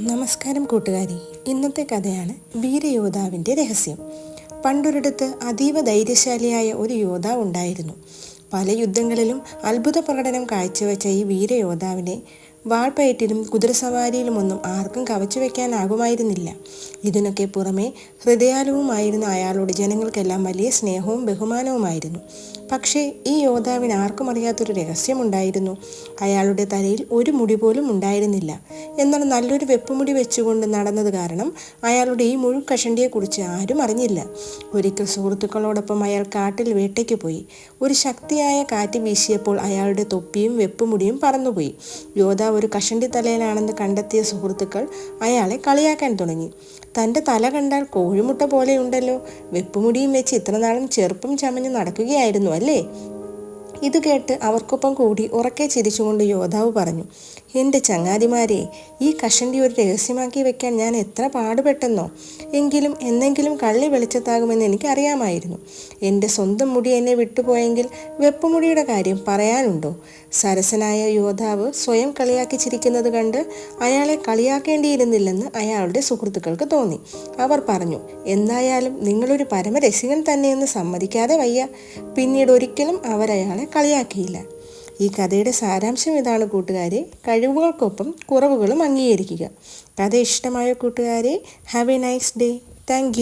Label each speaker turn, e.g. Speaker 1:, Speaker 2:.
Speaker 1: നമസ്കാരം കൂട്ടുകാരി. ഇന്നത്തെ കഥയാണ് വീരയോദ്ധാവിന്റെ രഹസ്യം. പണ്ടൊരിടത്ത് അതീവ ധൈര്യശാലിയായ ഒരു യോദ്ധാവ് ഉണ്ടായിരുന്നു. പല യുദ്ധങ്ങളിലും അത്ഭുത പ്രകടനം കാഴ്ചവെച്ച ഈ വീരയോദ്ധാവിനെ വാൾപ്പയറ്റിലും കുതിരസവാരിയിലുമൊന്നും ആർക്കും കവച്ചു വയ്ക്കാനാകുമായിരുന്നില്ല ഇതിനൊക്കെ പുറമെ ഹൃദയാലുവുമായിരുന്ന അയാളോട് ജനങ്ങൾക്കെല്ലാം വലിയ സ്നേഹവും ബഹുമാനവുമായിരുന്നു. പക്ഷേ ഈ യോദ്ധാവിന് ആർക്കും അറിയാത്തൊരു രഹസ്യമുണ്ടായിരുന്നു. അയാളുടെ തലയിൽ ഒരു മുടി പോലും ഉണ്ടായിരുന്നില്ല. എന്നാൽ നല്ലൊരു വെപ്പുമുടി വെച്ചുകൊണ്ട് നടന്നത് കാരണം അയാളുടെ ഈ മുഴുക്കഷണ്ടിയെക്കുറിച്ച് ആരും അറിഞ്ഞില്ല. ഒരിക്കൽ സുഹൃത്തുക്കളോടൊപ്പം അയാൾ കാട്ടിൽ വേട്ടയ്ക്ക് പോയി. ഒരു ശക്തിയായ കാറ്റ് വീശിയപ്പോൾ അയാളുടെ തൊപ്പിയും വെപ്പുമുടിയും പറന്നുപോയി. യോദ്ധാവ് ഒരു കഷണ്ടി തലയിലാണെന്ന് കണ്ടെത്തിയ സുഹൃത്തുക്കൾ അയാളെ കളിയാക്കാൻ തുടങ്ങി. തന്റെ തല കണ്ടാൽ കോഴിമുട്ട പോലെയുണ്ടല്ലോ വെപ്പുമുടിയും വെച്ച് ഇത്രനാളും ചെറുപ്പം ചമഞ്ഞ് നടക്കുകയായിരുന്നു അല്ലേ? ഇത് കേട്ട് അവർക്കൊപ്പം കൂടി ഉറക്കെ ചിരിച്ചുകൊണ്ട് യോദ്ധാവ് പറഞ്ഞു എന്റെ ചങ്ങാതിമാരെ ഈ കഷണ്ടി ഒരു രഹസ്യമാക്കി വെക്കാൻ ഞാൻ എത്ര പാടുപെട്ടെന്നോ? എങ്കിലും എന്നെങ്കിലും കള്ളി വെളിച്ചത്താകുമെന്ന് എനിക്കറിയാമായിരുന്നു. എന്റെ സ്വന്തം മുടി എന്നെ വിട്ടുപോയെങ്കിൽ വെപ്പുമുടിയുടെ കാര്യം പറയാനുണ്ടോ? സരസനായ യോദ്ധാവ് സ്വയം കളിയാക്കി ചിരിക്കുന്നത് കണ്ട് അയാളെ കളിയാക്കേണ്ടിയിരുന്നില്ലെന്ന് അയാളുടെ സുഹൃത്തുക്കൾക്ക് തോന്നി. അവർ പറഞ്ഞു എന്തായാലും നിങ്ങളൊരു പരമരസികൻ തന്നെയെന്ന് സമ്മതിക്കാതെ വയ്യ. പിന്നീട് ഒരിക്കലും അവരയാളെ കളിയാക്കിയില്ല. ഈ കഥയുടെ സാരാംശം ഇതാണ് കൂട്ടുകാരെ. കഴിവുകൾക്കൊപ്പം കുറവുകളും അംഗീകരിക്കുക. കഥ ഇഷ്ടമായ കൂട്ടുകാരെ have a nice day. Thank